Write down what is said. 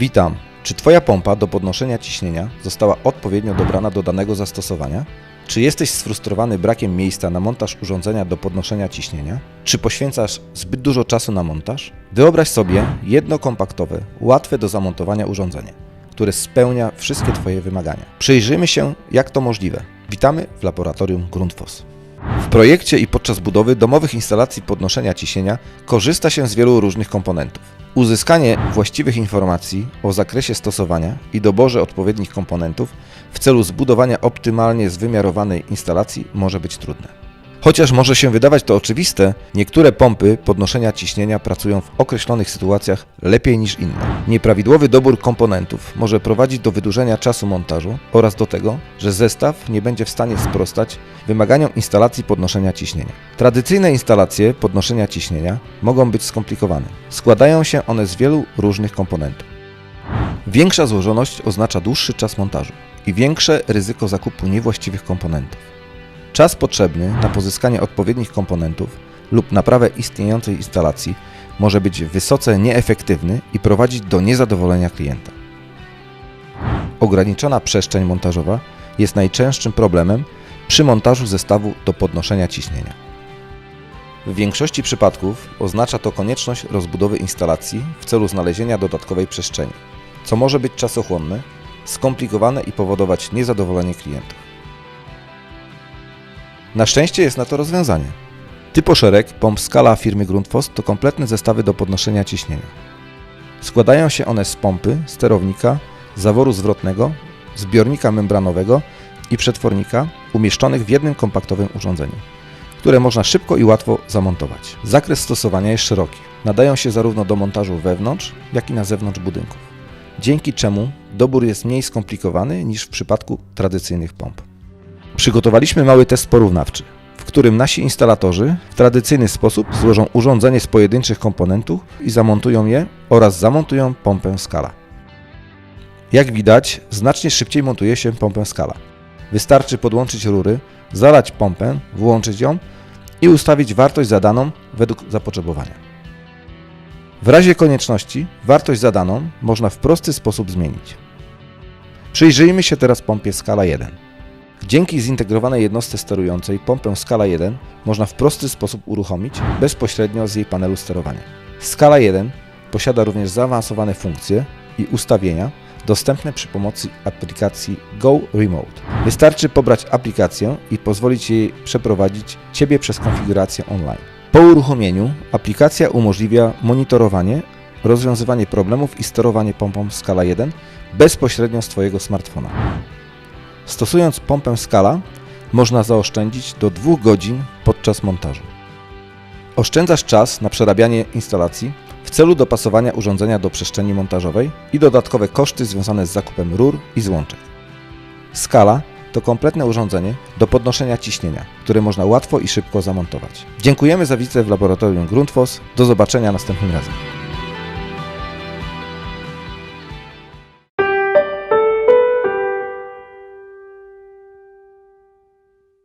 Witam. Czy Twoja pompa do podnoszenia ciśnienia została odpowiednio dobrana do danego zastosowania? Czy jesteś sfrustrowany brakiem miejsca na montaż urządzenia do podnoszenia ciśnienia? Czy poświęcasz zbyt dużo czasu na montaż? Wyobraź sobie jedno kompaktowe, łatwe do zamontowania urządzenie, które spełnia wszystkie Twoje wymagania. Przyjrzyjmy się, jak to możliwe. Witamy w laboratorium Grundfos. W projekcie i podczas budowy domowych instalacji podnoszenia ciśnienia korzysta się z wielu różnych komponentów. Uzyskanie właściwych informacji o zakresie stosowania i doborze odpowiednich komponentów w celu zbudowania optymalnie zwymiarowanej instalacji może być trudne. Chociaż może się wydawać to oczywiste, niektóre pompy podnoszenia ciśnienia pracują w określonych sytuacjach lepiej niż inne. Nieprawidłowy dobór komponentów może prowadzić do wydłużenia czasu montażu oraz do tego, że zestaw nie będzie w stanie sprostać wymaganiom instalacji podnoszenia ciśnienia. Tradycyjne instalacje podnoszenia ciśnienia mogą być skomplikowane. Składają się one z wielu różnych komponentów. Większa złożoność oznacza dłuższy czas montażu i większe ryzyko zakupu niewłaściwych komponentów. Czas potrzebny na pozyskanie odpowiednich komponentów lub naprawę istniejącej instalacji może być wysoce nieefektywny i prowadzić do niezadowolenia klienta. Ograniczona przestrzeń montażowa jest najczęstszym problemem przy montażu zestawu do podnoszenia ciśnienia. W większości przypadków oznacza to konieczność rozbudowy instalacji w celu znalezienia dodatkowej przestrzeni, co może być czasochłonne, skomplikowane i powodować niezadowolenie klientów. Na szczęście jest na to rozwiązanie. Typoszereg pomp Skala firmy Grundfos to kompletne zestawy do podnoszenia ciśnienia. Składają się one z pompy, sterownika, zaworu zwrotnego, zbiornika membranowego i przetwornika umieszczonych w jednym kompaktowym urządzeniu, które można szybko i łatwo zamontować. Zakres stosowania jest szeroki. Nadają się zarówno do montażu wewnątrz, jak i na zewnątrz budynków, dzięki czemu dobór jest mniej skomplikowany niż w przypadku tradycyjnych pomp. Przygotowaliśmy mały test porównawczy, w którym nasi instalatorzy w tradycyjny sposób złożą urządzenie z pojedynczych komponentów i zamontują je oraz zamontują pompę Skala. Jak widać, znacznie szybciej montuje się pompę Skala. Wystarczy podłączyć rury, zalać pompę, włączyć ją i ustawić wartość zadaną według zapotrzebowania. W razie konieczności wartość zadaną można w prosty sposób zmienić. Przyjrzyjmy się teraz pompie Skala 1. Dzięki zintegrowanej jednostce sterującej pompę Skala 1 można w prosty sposób uruchomić bezpośrednio z jej panelu sterowania. Skala 1 posiada również zaawansowane funkcje i ustawienia dostępne przy pomocy aplikacji Go Remote. Wystarczy pobrać aplikację i pozwolić jej przeprowadzić Ciebie przez konfigurację online. Po uruchomieniu aplikacja umożliwia monitorowanie, rozwiązywanie problemów i sterowanie pompą Skala 1 bezpośrednio z Twojego smartfona. Stosując pompę Skala można zaoszczędzić do 2 godzin podczas montażu. Oszczędzasz czas na przerabianie instalacji w celu dopasowania urządzenia do przestrzeni montażowej i dodatkowe koszty związane z zakupem rur i złączek. Skala to kompletne urządzenie do podnoszenia ciśnienia, które można łatwo i szybko zamontować. Dziękujemy za wizytę w laboratorium Grundfos. Do zobaczenia następnym razem.